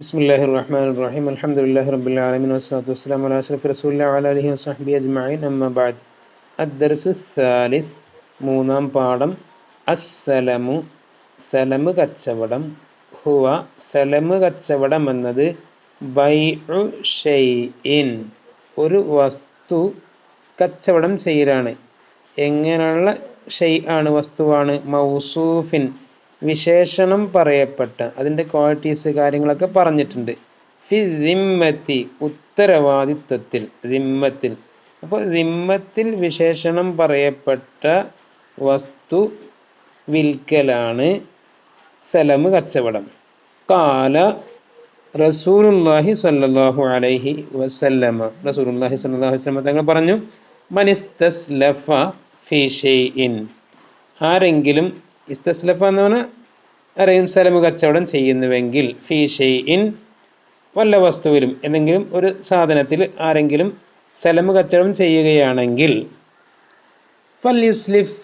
ബിസ്മില്ലാഹി റഹ്മാൻ റഹീം അലഹമുല്ലാഹി റബ്ബിൽ ആലമിൻ വസ്സലാത്തു വസ്സലാം അലാ അഷ്റഫി റസൂല്ല അല അലഹി അജ്മഈൻ അമ്മ ബഅദ് അദ്ദർസു സാലിസ് മൂന്നാം പാഠം. അസ്സലമു. സലമ് കച്ചവടം. ഹുവ സലമ് കച്ചവടം എന്നത് ബൈഉ ഷൈഇൻ. ഒരു വസ്തു കച്ചവടം ചെയ്യലാണ്. എങ്ങനെയുള്ള ഷെയ് ആണ് വസ്തുവാണ്? മൗസൂഫിൻ. വിശേഷണം പറയപ്പെട്ട അതിന്റെ ക്വാളിറ്റീസ് കാര്യങ്ങളൊക്കെ പറഞ്ഞിട്ടുണ്ട്. ഫി ദിമ്മത്തി ഉത്തരവാദിത്വത്തിൽ ദിമ്മത്തിൽ. അപ്പോൾ ദിമ്മത്തിൽ വിശേഷണം പറയപ്പെട്ട വസ്തു വിൽക്കലാണ് സലമ് കച്ചവടം. കാല റസൂലുല്ലാഹി സല്ലാഹു അലൈഹി വസല്ലമ. റസൂലുല്ലാഹി സല്ലാഹു അലൈഹി തങ്ങൾ പറഞ്ഞു മനിസ്തസ്ലഫ ഫി ഷെയ്ൻ ആരെങ്കിലും ഇസ്തസ്ലഫ എന്ന് പറഞ്ഞാൽ അറിയും സ്ഥലം കച്ചവടം ചെയ്യുന്നുവെങ്കിൽ ഫി ഷെയ്ഇൻ വല്ല വസ്തുവിലും എന്തെങ്കിലും ഒരു സാധനത്തിൽ ആരെങ്കിലും സലമ് കച്ചവടം ചെയ്യുകയാണെങ്കിൽ ഫൽ യുസ്ലിഫ്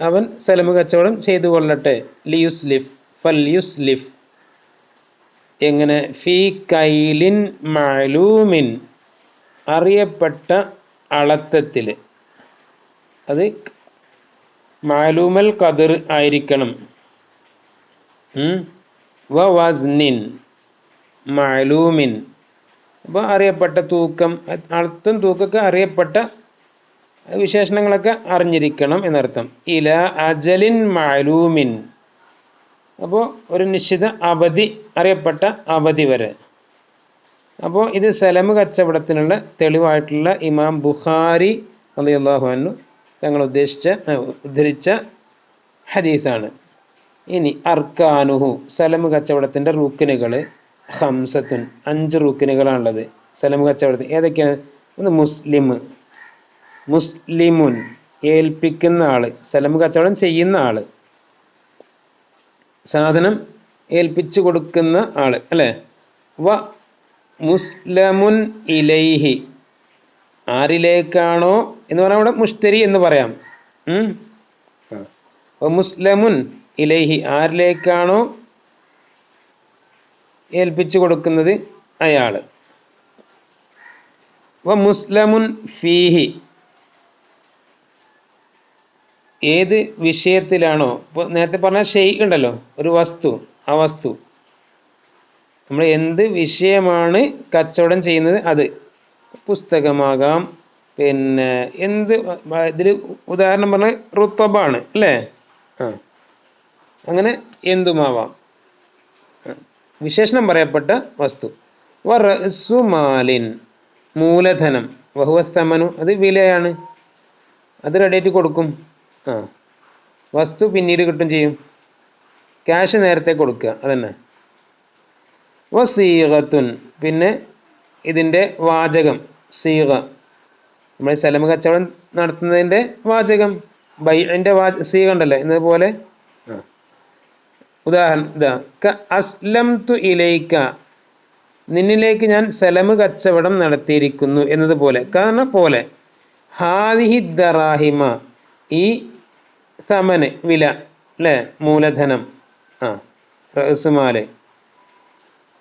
അവൻ സലമ് കച്ചവടം ചെയ്തു കൊള്ളട്ടെ. ലിയുസ്ലിഫ് ഫൽ യുസ്ലിഫ് എങ്ങനെ? ഫീ കൈലിൻ മലൂമിൻ അറിയപ്പെട്ട അളത്തത്തിൽ അത് മാലൂമൽ കതിർ ആയിരിക്കണം. വ വസ്നിൻ മാലൂമിൻ. അപ്പോൾ അറിയപ്പെട്ട തൂക്കം അർത്ഥം തൂക്കൊക്കെ അറിയപ്പെട്ട വിശേഷണങ്ങളൊക്കെ അറിഞ്ഞിരിക്കണം എന്നർത്ഥം. ഇല അജലിൻ മാലൂമിൻ. അപ്പോൾ ഒരു നിശ്ചിത അവധി അറിയപ്പെട്ട അവധി വരെ. അപ്പോൾ ഇത് സലമ് കച്ചവടത്തിനുള്ള തെളിവായിട്ടുള്ള ഇമാം ബുഖാരി അള്ളാഹു അന്നു തങ്ങൾ ഉദ്ദേശിച്ച ഉദ്ധരിച്ച ഹദീസാണ്. ഇനി അർക്കാനുഹു സലമ് കച്ചവടത്തിന്റെ റുക്കിനുകൾ ഹംസത്തുൻ അഞ്ച് റൂക്കിനുകളാണുള്ളത്. സലമ് കച്ചവടത്തിന് ഏതൊക്കെയാണ്? ഒന്ന് മുസ്ലിം. മുസ്ലിമുൻ ഏൽപ്പിക്കുന്ന ആൾ സലമ് കച്ചവടം ചെയ്യുന്ന ആൾ. സാധനം ഏൽപ്പിച്ചു കൊടുക്കുന്ന ആൾ അല്ലേ? വ മുസ്ലമുൻ ഇലൈഹി. ആരിലേക്കാണോ എന്ന് പറഞ്ഞാൽ അവിടെ മുഷ്തരി എന്ന് പറയാം. മുസ്ലമുൻ ഇലൈഹി ആരിലേക്കാണോ ഏൽപ്പിച്ചു കൊടുക്കുന്നത് അയാൾ. വ മുസ്ലമുൻ ഫീഹി ഏത് വിഷയത്തിലാണോ? ഇപ്പോൾ നേരത്തെ പറഞ്ഞ ഷെയ് ഉണ്ടല്ലോ ഒരു വസ്തു ആ വസ്തു. നമ്മൾ എന്ത് വിഷയമാണ് കച്ചവടം ചെയ്യുന്നത് അത്? പുസ്തകമാകാം പിന്നെ എന്ത് ഇതിൽ ഉദാഹരണം പറഞ്ഞാൽ റുത്തബാണ് അല്ലേ? ആ. അങ്ങനെ എന്തുമാവാം? വിശേഷണം പറയപ്പെട്ട വസ്തു. വറസുമാലിൻ മൂലധനം. വഹുവസ്തമനു അത് വിലയാണ്. അത് റെഡിയായിട്ട് കൊടുക്കും. ആ. വസ്തു പിന്നീട് കിട്ടും ചെയ്യും. ക്യാഷ് നേരത്തെ കൊടുക്കുക അതന്നെ. വസീകത്തുൻ പിന്നെ ഇതിന്റെ വാചകം സീക നമ്മൾ സലമ കച്ചവടം നടത്തുന്നതിന്റെ വാചകം. ബൈന്റെ വാച സീ കണ്ടല്ലേ? എന്നതുപോലെ ഉദാഹരണം ഇതാ. ക അസ്ലം തു ഇലൈക്ക നിന്നിലേക്ക് ഞാൻ സലമ കച്ചവടം നടത്തിയിരിക്കുന്നു എന്നതുപോലെ. കാരണം പോലെ. ഹാദിഹി ദറാഹിമ. ഈ സമന് വില അല്ലേ മൂലധനം. ആ. റസുമാൽ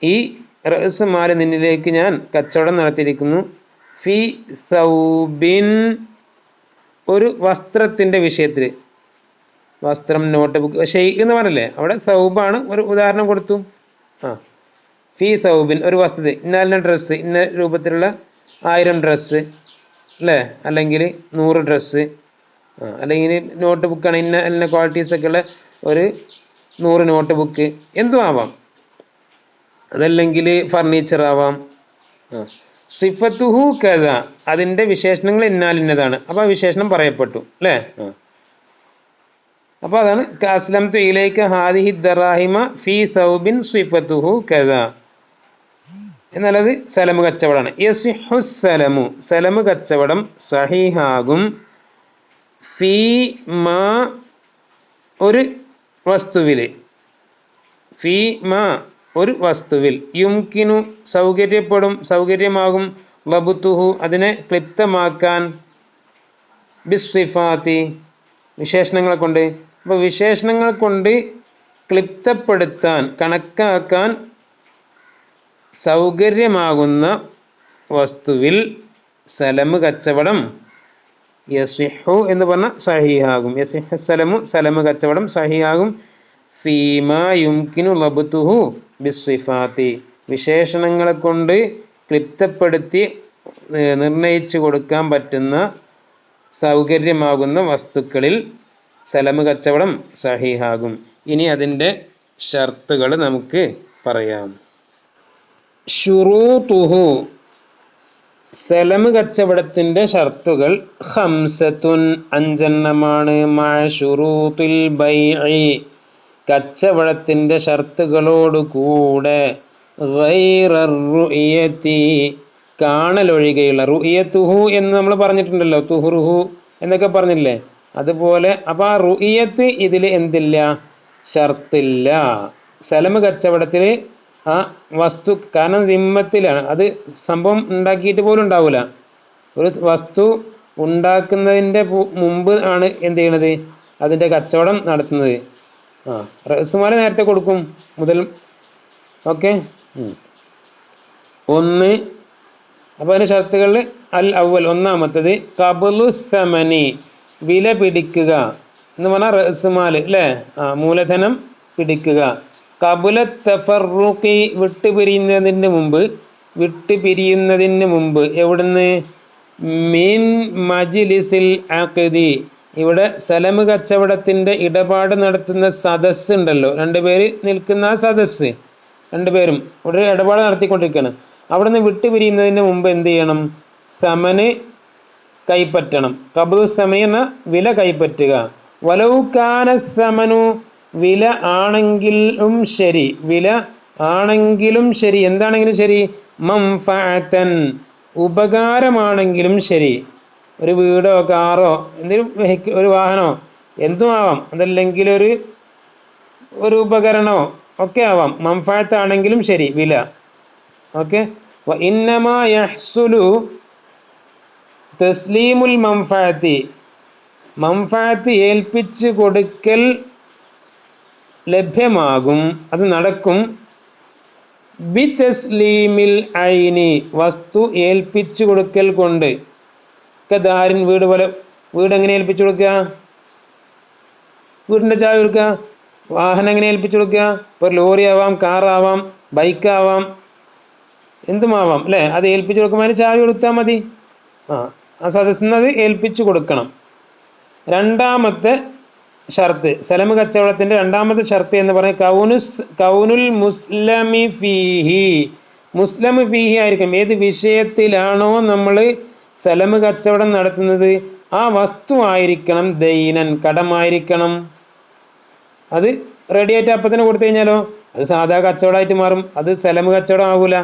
ഈ റസുമാൽ നിന്നിലേക്ക് ഞാൻ കച്ചവടം നടത്തിയിരിക്കുന്നു ഫി സൗബിൻ ഒരു വസ്ത്രത്തിന്റെ വിഷയത്തിൽ വസ്ത്രം നോട്ട് ബുക്ക് ഷെയ്ഖ് എന്ന് പറഞ്ഞില്ലേ? അവിടെ സൗബാണ് ഒരു ഉദാഹരണം കൊടുത്തു. ആ. ഫി സൗബിൻ ഒരു വസ്തു ഇന്നലെ ഡ്രസ്സ് ഇന്ന രൂപത്തിലുള്ള ആയിരം ഡ്രസ്സ് അല്ലേ? അല്ലെങ്കിൽ നൂറ് ഡ്രസ്സ് ആ അല്ലെങ്കിൽ നോട്ട് ബുക്കാണ് ഇന്ന ഇന്ന ക്വാളിറ്റീസ് ഒക്കെ ഉള്ള ഒരു നൂറ് നോട്ട് ബുക്ക് എന്തും ആവാം. അതല്ലെങ്കിൽ ഫർണിച്ചർ ആവാം. ആ. സിഫത്തുഹു കഥ. അതിന്റെ വിശേഷണങ്ങൾ ഇന്നാലിന്നതാണ് അപ്പോൾ ആ വിശേഷണം പറയപ്പെട്ടു അല്ലേ? അപ്പോൾ അതാണ് അസ്ലം തുയിലേക്ക് ഹാദിഹി ദറാഹിമ ഫി സൗബിൻ സിഫത്തുഹു കഥ. എന്നാലത് സലമ് കച്ചവടമാണ്. യസ്ഹു സലമു സലമ് കച്ചവടം സഹിഹാകും. ഫീ മാ ഒരു വസ്തുവിൽ ഫീ മാ ഒരു വസ്തുവിൽ യുംകിനു സൗകര്യപ്പെടും സൗകര്യമാകും. ലബുത്തുഹു അതിനെ ക്ലിപ്തമാക്കാൻ. ബിസ്വിഫാത്തി വിശേഷണങ്ങളെ കൊണ്ട്. അപ്പോൾ വിശേഷണങ്ങൾ കൊണ്ട് ക്ലിപ്തപ്പെടുത്താൻ കണക്കാക്കാൻ സൗകര്യമാകുന്ന വസ്തുവിൽ സലമ് കച്ചവടം യസിഹു എന്ന് പറഞ്ഞാൽ സഹിയാകും യസിഹ സലമു സലമ് കച്ചവടം സഹിയാകും ഫീമ യുംകിനു ലബുത്തുഹു ബിസ്വിഫാത്തി വിശേഷണങ്ങളെ കൊണ്ട് ക്ലിപ്തപ്പെടുത്തി നിർണയിച്ചു കൊടുക്കാൻ പറ്റുന്ന സൗകര്യമാകുന്ന വസ്തുക്കളിൽ സലമ് കച്ചവടം സഹിഹാകും. ഇനി അതിന്റെ ഷർത്തുകൾ നമുക്ക് പറയാം. ഷുറൂതുഹു സലമ് കച്ചവടത്തിന്റെ ഷർത്തുകൾ ഹംസത്തുൻ അഞ്ചെണ്ണമാണ്. മാ ഷുറൂത്തുൽ ബൈഇ. കച്ചവടത്തിന്റെ ഷർത്തുകളോടുകൂടെ കാണലൊഴികെയുള്ള റുഇയത്തുഹു എന്ന് നമ്മൾ പറഞ്ഞിട്ടുണ്ടല്ലോ തുഹുറുഹു എന്നൊക്കെ പറഞ്ഞില്ലേ? അതുപോലെ അപ്പോൾ ആ റുഇയത്ത് ഇതിൽ എന്തില്ല? ഷർത്തില്ല. സലമ് കച്ചവടത്തിൽ ആ വസ്തു കാരണം നിമ്മത്തിലാണ് അത് സംഭവം ഉണ്ടാക്കിയിട്ട് പോലും ഉണ്ടാവില്ല ഒരു വസ്തു ഉണ്ടാക്കുന്നതിന്റെ മുമ്പ് ആണ് എന്ത് ചെയ്യണത്? അതിന്റെ കച്ചവടം നടത്തുന്നത്. ആ റസുമാല നേരത്തെ കൊടുക്കും മുതൽ ഓക്കെ? ഒന്ന് അപ്പോൾ അതിന്റെ ഷർത്തുകളിൽ അൽ അവൽ ഒന്നാമത്തത് കബുലു സമനി വില പിടിക്കുക എന്ന് പറഞ്ഞാൽ റസുമാൽ അല്ലേ? ആ മൂലധനം പിടിക്കുക. കബുല തഫറുക്കി വിട്ടുപിരിയുന്നതിന് മുമ്പ് വിട്ടുപിരിയുന്നതിന് മുമ്പ് എവിടുന്ന്? മീൻ മജിലിസിൽ ആഖദി ഇവിടെ സലമ് കച്ചവടത്തിന്റെ ഇടപാട് നടത്തുന്ന സദസ് ഉണ്ടല്ലോ. രണ്ടുപേര് നിൽക്കുന്ന ആ സദസ് രണ്ടുപേരും ഒരു ഇടപാട് നടത്തിക്കൊണ്ടിരിക്കുകയാണ്. അവിടെ നിന്ന് വിട്ടുപിരിയുന്നതിന് മുമ്പ് എന്ത് ചെയ്യണം? സമന് കൈപ്പറ്റണം. കബു സമയെന്ന വില കൈപ്പറ്റുക. വലവുക്കാന സമനു വില ആണെങ്കിലും ശരി. വില ആണെങ്കിലും ശരി. എന്താണെങ്കിലും ശരി? മംഫഅത്തൻ ഉപകാരമാണെങ്കിലും ശരി. ഒരു വീടോ കാറോ എന്തെങ്കിലും വെഹിക്കിൾ ഒരു വാഹനമോ എന്തും ആവാം. അതല്ലെങ്കിൽ ഒരു ഒരു ഉപകരണമോ ഒക്കെ ആവാം. മംഫാത്താണെങ്കിലും ശരി വില. ഓക്കെ? ഇന്നമാസുലു തസ്ലീമുൽ മംഫാത്തി മംഫാത്തി ഏൽപ്പിച്ച് കൊടുക്കൽ ലഭ്യമാകും. അത് നടക്കും. ബി തസ്ലീമിൽ ഐനി വസ്തു ഏൽപ്പിച്ചു കൊടുക്കൽ കൊണ്ട്. ദാരിൻ വീട് പോലെ വീട് എങ്ങനെ ഏൽപ്പിച്ചു കൊടുക്കുക വീടിന്റെ ചാവി കൊടുക്കുക വാഹനം എങ്ങനെ ഏൽപ്പിച്ചു കൊടുക്കുക ഇപ്പോൾ ലോറി ആവാം കാറാവാം ബൈക്കാവാം എന്തുമാവാം അല്ലേ? അത് ഏൽപ്പിച്ചു കൊടുക്കുമ്പോൾ ചാവി കൊടുത്താൽ മതി. ആ ആ സദസ്സിന് അത് ഏൽപ്പിച്ചു കൊടുക്കണം. രണ്ടാമത്തെ ഷർത്ത് സലമ് കച്ചവടത്തിന്റെ രണ്ടാമത്തെ ഷർത്ത് എന്ന് പറയുന്നത് കൗനുസ് കൗനുൽ മുസ്ലമി ഫീഹി. മുസ്ലം ഫീഹി ആയിരിക്കും. ഏത് വിഷയത്തിലാണോ നമ്മൾ സലമ് കച്ചവടം നടത്തുന്നത് ആ വസ്തു ആയിരിക്കണം ദൈനൻ കടമായിരിക്കണം. അത് റെഡി ആയിട്ട് അപ്പം തന്നെ കൊടുത്തു കഴിഞ്ഞാലോ? അത് സാധാ കച്ചവടമായിട്ട് മാറും. അത് സലമ് കച്ചവടം ആവൂല.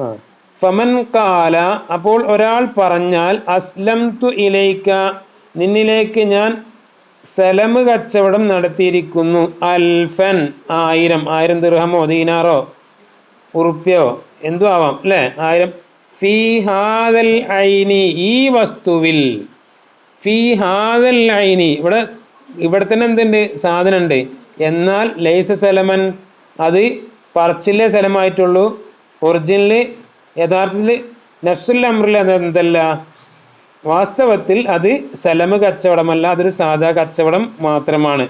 ആ. ഫമൻ കാല അപ്പോൾ ഒരാൾ പറഞ്ഞാൽ അസ്ലം തു ഇലൈക്ക നിന്നിലേക്ക് ഞാൻ സലമ് കച്ചവടം നടത്തിയിരിക്കുന്നു. അൽഫൻ ആയിരം. ആയിരം ദിർഹമോ ദീനാറോ ഉറുപ്പ്യോ എന്തു ആവാം അല്ലേ? ആയിരം. ഫി ഹാദൽ ഐനി ഈ വസ്തുവിൽ ഫീ ഹാദൽ ഐനി. ഇവിടെ ഇവിടെ തന്നെ എന്തുണ്ട്? സാധനം ഉണ്ട് എന്നാൽ ലൈസ സലമൻ അത് പറച്ചിലെ സ്ഥലമായിട്ടുള്ളൂ ഒറിജിനൽ യഥാർത്ഥത്തിൽ നഫ്സുൽ അമ്രിൽ എന്തല്ല? വാസ്തവത്തിൽ അത് സലമ കച്ചവടമല്ല അതൊരു സാധാ കച്ചവടം മാത്രമാണ്.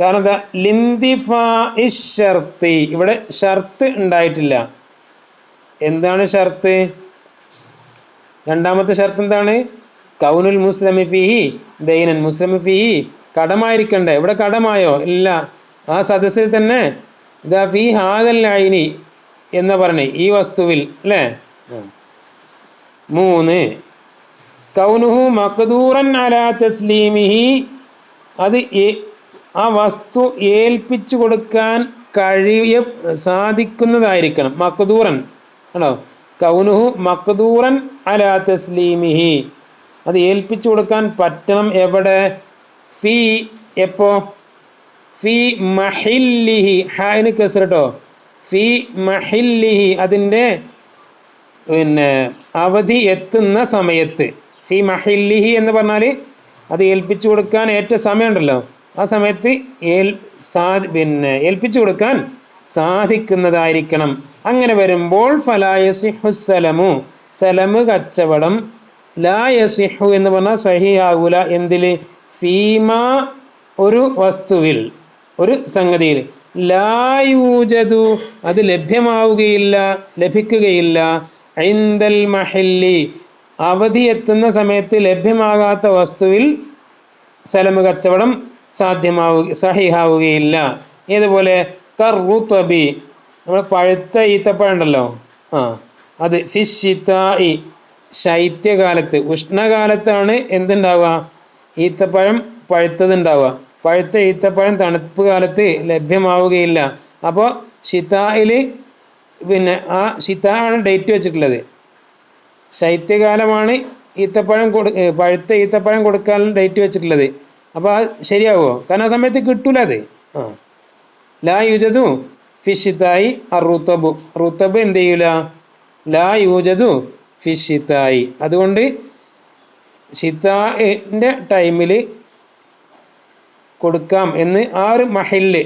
കാരണം എന്താ? ലിന്തിഫാ ഇഷർത്തി ഇവിടെ ഷർത്ത് ഉണ്ടായിട്ടില്ല. എന്താണ് ഷർത്ത്? രണ്ടാമത്തെ ഷർത്ത് എന്താണ്? കൗനുൽ മുസ്ലിമി ഫിഹി ദൈനൻ മുസ്ലിമി ഫിഹി കടമായിരിക്കണ്ടേ? ഇവിടെ കടമായോ? ഇല്ല. ആ സദസ്സിൽ തന്നെ ഇതാ ഫി ഹാദൽ എന്ന് പറഞ്ഞ് ഈ വസ്തുവിൽ അല്ലേ? മൂന്ന്. കൗനുഹു മഖദൂറൻ അലാ തസ്ലീമിഹി. അത് ആ വസ്തു ഏൽപ്പിച്ചു കൊടുക്കാൻ കഴിയ സാധിക്കുന്നതായിരിക്കണം. മഖദൂറൻ. ആണോ? കൗനുഹു മഖദൂറൻ അലാ തസ്ലീമിഹി. അത് ഏൽപ്പിച്ചു കൊടുക്കാൻ പറ്റണം എവിടെ? ഫി എപ്പോ? ഫി മഹില്ലിഹി. ഹായിന് കേസരട്ടോ ഫി മഹില്ലിഹി. അതിന്റെ പിന്നെ അവധി എത്തുന്ന സമയത്ത്. ഫി മഹില്ലിഹി എന്ന് പറഞ്ഞാൽ അത് ഏൽപ്പിച്ചു കൊടുക്കാൻ ഏറ്റ സമയമുണ്ടല്ലോ. ആ സമയത്ത് ഏൽ സാ പിന്നെ ഏൽപ്പിച്ചു കൊടുക്കാൻ സാധിക്കുന്നതായിരിക്കണം. അങ്ങനെ വരുമ്പോൾ ഫലായസിഹു സലമു സലമ് കച്ചവടം ലായസിഹു എന്ന് പറഞ്ഞാൽ സഹിയാകൂല എന്തിൽ? ഫീമ ഒരു വസ്തുവിൽ ഒരു സംഗതിയിൽ. ലായൂജതു അത് ലഭ്യമാവുകയില്ല ലഭിക്കുകയില്ല. ഐന്തൽ മഹല്ലി അവധി എത്തുന്ന സമയത്ത് ലഭ്യമാകാത്ത വസ്തുവിൽ സലമ് കച്ചവടം സാധ്യമാവുക സഹിഹാവുകയില്ല. ഏതുപോലെ? കറുത്തബി നമ്മൾ പഴുത്ത ഈത്തപ്പഴം ഉണ്ടല്ലോ ആ അത് ഫിഷിത്തായി ശൈത്യകാലത്ത് ഉഷ്ണകാലത്താണ് എന്തുണ്ടാവുക? ഈത്തപ്പഴം പഴുത്തതുണ്ടാവുക. പഴുത്ത ഈത്തപ്പഴം തണുപ്പ് കാലത്ത് ലഭ്യമാവുകയില്ല. അപ്പോൾ ഷിതായിൽ പിന്നെ ആ ഷിത ആണ് ഡേറ്റ് വെച്ചിട്ടുള്ളത്. ശൈത്യകാലമാണ് ഈത്തപ്പഴം കൊടു പഴുത്ത ഈത്തപ്പഴം കൊടുക്കാനുള്ള ഡേറ്റ് വെച്ചിട്ടുള്ളത്. അപ്പോൾ അത് ശരിയാവുമോ കാരണം ആ സമയത്ത് കിട്ടൂല അത്. ആ. ലാ യുജതു ഫിഷിത്തായി അറുത്തബു റുത്തബ് എന്ത് ചെയ്യൂല? ലാ യൂജതു ഫിഷിത്തായി അതുകൊണ്ട് ഷിത്താന്റെ ടൈമിൽ കൊടുക്കാം എന്ന് ആ ഒരു മഹിൽ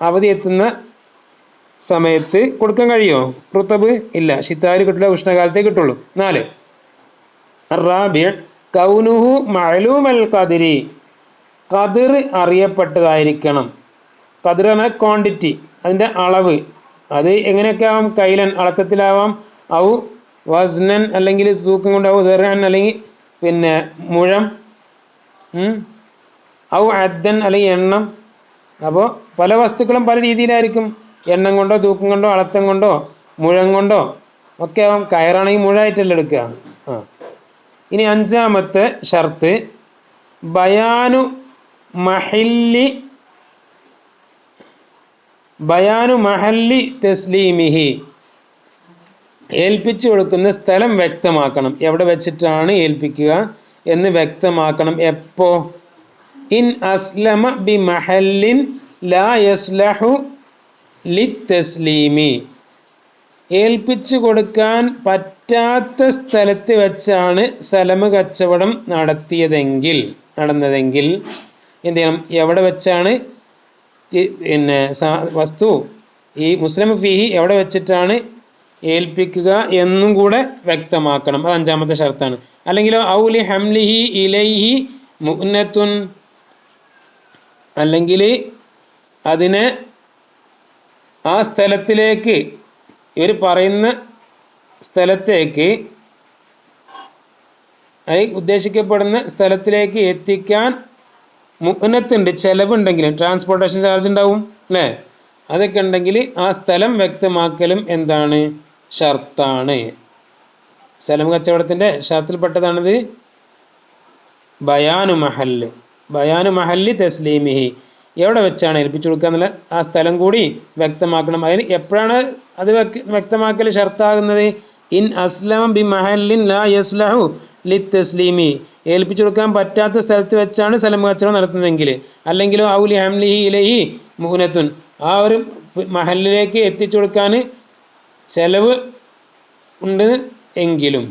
അവധി എത്തുന്ന സമയത്ത് കൊടുക്കാൻ കഴിയുമോ റുത്തബ് ഇല്ല. ഷിത്താരി കിട്ടില്ല ഉഷ്ണകാലത്തേ കിട്ടുള്ളൂ. നാല്. റാബിയ കൗനുഹു മഅലൂമൽ കതിരി കതിർ അറിയപ്പെട്ടതായിരിക്കണം. എന്ന ക്വാണ്ടിറ്റി അതിന്റെ അളവ്. അത് എങ്ങനെയൊക്കെ ആവാം കൈലൻ അളക്കത്തിലാവാം. ഔ വസ്നൻ അല്ലെങ്കിൽ തൂക്കം കൊണ്ടാവും ദർഹൻ അല്ലെങ്കിൽ പിന്നെ മുഴം. ഔ അദ്ദൻ അല്ലെങ്കിൽ എണ്ണം. അപ്പോൾ പല വസ്തുക്കളും പല രീതിയിലായിരിക്കും. എണ്ണം കൊണ്ടോ തൂക്കം കൊണ്ടോ അളത്തം കൊണ്ടോ മുഴം കൊണ്ടോ ഒക്കെ ആവാം കയറാണെങ്കിൽ മുഴായിട്ടല്ല എടുക്കുക. ആ. ഇനി അഞ്ചാമത്തെ ഷർത്ത്. ബയാനു മഹില്ലി ബയാനു മഹല്ലി തെസ്ലീമിഹി. ഏൽപ്പിച്ചു കൊടുക്കുന്ന സ്ഥലം വ്യക്തമാക്കണം. എവിടെ വെച്ചിട്ടാണ് ഏൽപ്പിക്കുക എന്ന് വ്യക്തമാക്കണം. എപ്പോ? ഇൻ അസ്ലമ ബി മഹല്ലിൻ ലാ യസ്ലഹു ലി തെസ്ലീമി. ഏൽപ്പിച്ചു കൊടുക്കാൻ പറ്റാത്ത സ്ഥലത്ത് വെച്ചാണ് സലമ് കച്ചവടം നടത്തിയതെങ്കിൽ നടന്നതെങ്കിൽ എന്ത് ചെയ്യണം? എവിടെ വെച്ചാണ് പിന്നെ വസ്തു ഈ മുസ്ലിം ഫിഹി എവിടെ വെച്ചിട്ടാണ് ഏൽപ്പിക്കുക എന്നും കൂടെ വ്യക്തമാക്കണം. അത് അഞ്ചാമത്തെ ഷർത്താണ്. അല്ലെങ്കിലോ ഔലി ഹംലിഹി ഇലൈഹി മുന്നത്തുൻ അല്ലെങ്കിൽ അതിനെ ആ സ്ഥലത്തിലേക്ക് ഇവർ പറയുന്ന സ്ഥലത്തേക്ക് ഉദ്ദേശിക്കപ്പെടുന്ന സ്ഥലത്തിലേക്ക് എത്തിക്കാൻ മുന്നത്തുണ്ട് ചെലവുണ്ടെങ്കിലും ട്രാൻസ്പോർട്ടേഷൻ ചാർജ് ഉണ്ടാവും അല്ലേ? അതൊക്കെ ഉണ്ടെങ്കിൽ ആ സ്ഥലം വ്യക്തമാക്കലും എന്താണ്? ഷർത്താണ്. സ്ഥലം കച്ചവടത്തിന്റെ ഷർത്തിൽപ്പെട്ടതാണിത്. ബയാനു മഹല്ല്. ബയാനു മഹല്ലി തസ്ലീമിഹി. എവിടെ വെച്ചാണ് ഏൽപ്പിച്ചു കൊടുക്കുക എന്നുള്ള ആ സ്ഥലം കൂടി വ്യക്തമാക്കണം. അതിന് എപ്പോഴാണ് അത് വ്യക്ത- വ്യക്തമാക്കൽ ഷർത്താകുന്നത്? ഇൻ അസ്ലമ ബി മഹല്ലിൻ ലാ യസ്ലഹു. ലി തസ്ലീമി ഏൽപ്പിച്ചു കൊടുക്കാൻ പറ്റാത്ത സ്ഥലത്ത് വെച്ചാണ് സ്ഥലം കച്ചവടം നടത്തുന്നതെങ്കിൽ. അല്ലെങ്കിലോ ഔലി ഹംലിഹി ഇലഹി മുഹനത്തുൻ. ആ ഒരു മഹലിലേക്ക് എത്തിച്ചു കൊടുക്കാൻ ചെലവ് ഉണ്ട് എങ്കിലും.